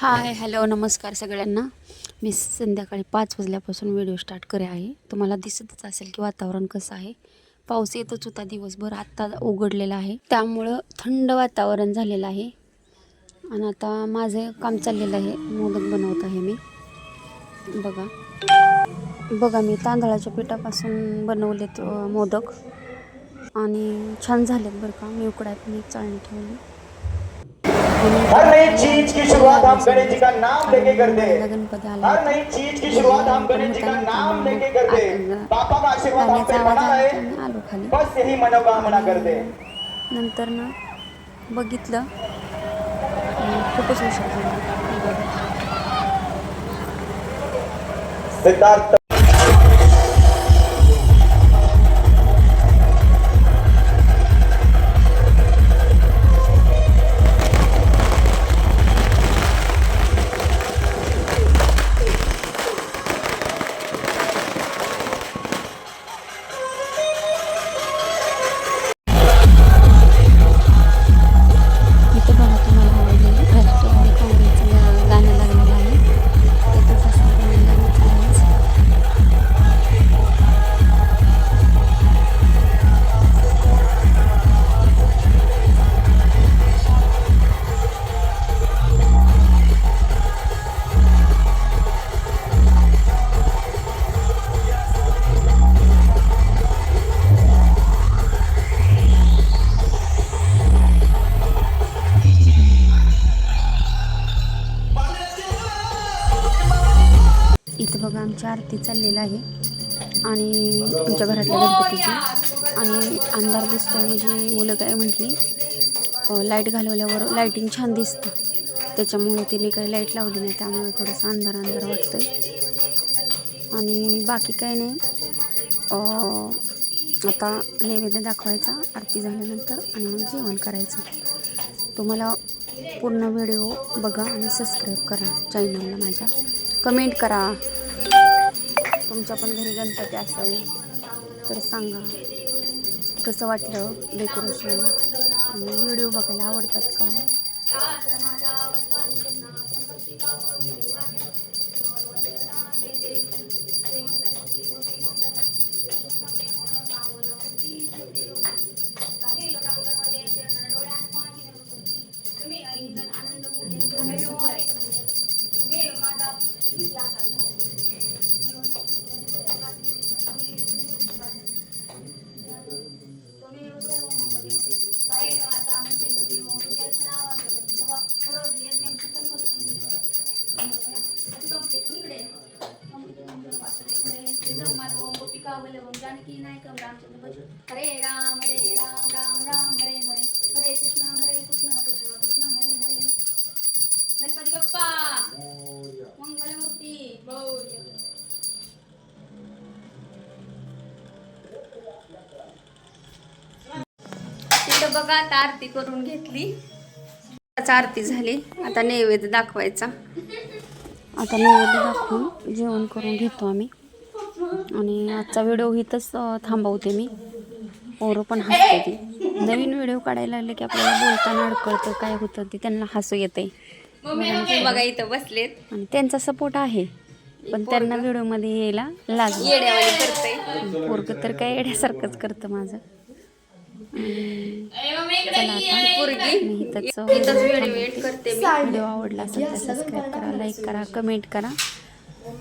Hi hello नमस्कार सगळ्यांना. मी संध्याकाळी पाच वाजल्यापासून व्हिडिओ स्टार्ट करे आहे. तुम्हाला दिसतच असेल की वातावरण कसं आहे. पाऊस येतच होता दिवसभर आत्ता उघडलेला आहे. त्यामुळं थंड वातावरण झालेलं आहे. आणि आता माझं काम चाललेलं आहे मोदक बनवत आहे मी. बघा. बघा मी तांदळाच्या पिठापासून बनवलेत मोदक. आणि छान झालेत बरं का. मी उकडायत मी चाळणी ठेवली. हर नई चीज की शुरुआत हम गणेश जी का नाम लेके करते। हर नई चीज की शुरुआत हम गणेश जी का नाम लेके करते। पापा का आशीर्वाद हम पे बना रहे बस यही मनोकामना करते। नंतर ना बघितलं खूपच बघा. सिद्धार्थ इथं बघा आमची आरती चाललेलं आहे. आणि आमच्या घरातल्या गणपतीची. आणि अंधार दिसतो म्हणजे मुलं काय म्हटली लाइट घालवल्यावर लाईटिंग छान दिसतं. त्याच्यामुळे तिने काही लाइट लावली नाही त्यामुळे थोडंसं अंधार अंधार वाटतोय. आणि बाकी काय नाही. आता नैवेद्य दाखवायचा आरती झाल्यानंतर आणि मग जेवण करायचं. तुम्हाला पूर्ण व्हिडिओ बघा आणि सबस्क्राईब करा चॅनलला माझ्या. कमेंट करा. तुमच्या पण घरी गणपती असेल तर सांगा. कसं वाटलं डेकोरेशन आणि व्हिडिओ बघायला आवडतात का? हरे राम हरे राम राम राम हरे हरे। हरे कृष्ण हरे कृष्ण कृष्ण कृष्ण हरे हरे। गणपती बाप्पा! मंगलमूर्ती। तिथं बघा आता आरती करून घेतली. आता आरती झाली. आता नैवेद्य दाखवायचा. आता नैवेद्य दाखवून जेवण करून घेतो आम्ही. आणि आजचा व्हिडिओ इथंच थांबवते मी. पोरं पण हसते ती. नवीन व्हिडिओ काढायला लागले की आपल्याला बोलताना अडकळतं काय होतं ते त्यांना हसू येते. बघा इथं बसलेत. आणि त्यांचा सपोर्ट आहे पण त्यांना व्हिडिओमध्ये यायला लाज पोरग तर काय येड्यासारखंच करतं माझं. व्हिडिओ आवडला असेल तर सबस्क्राईब करा लाईक करा कमेंट करा.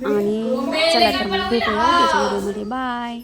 आणि चला तर मग भेटूया व्हिडिओमध्ये बाय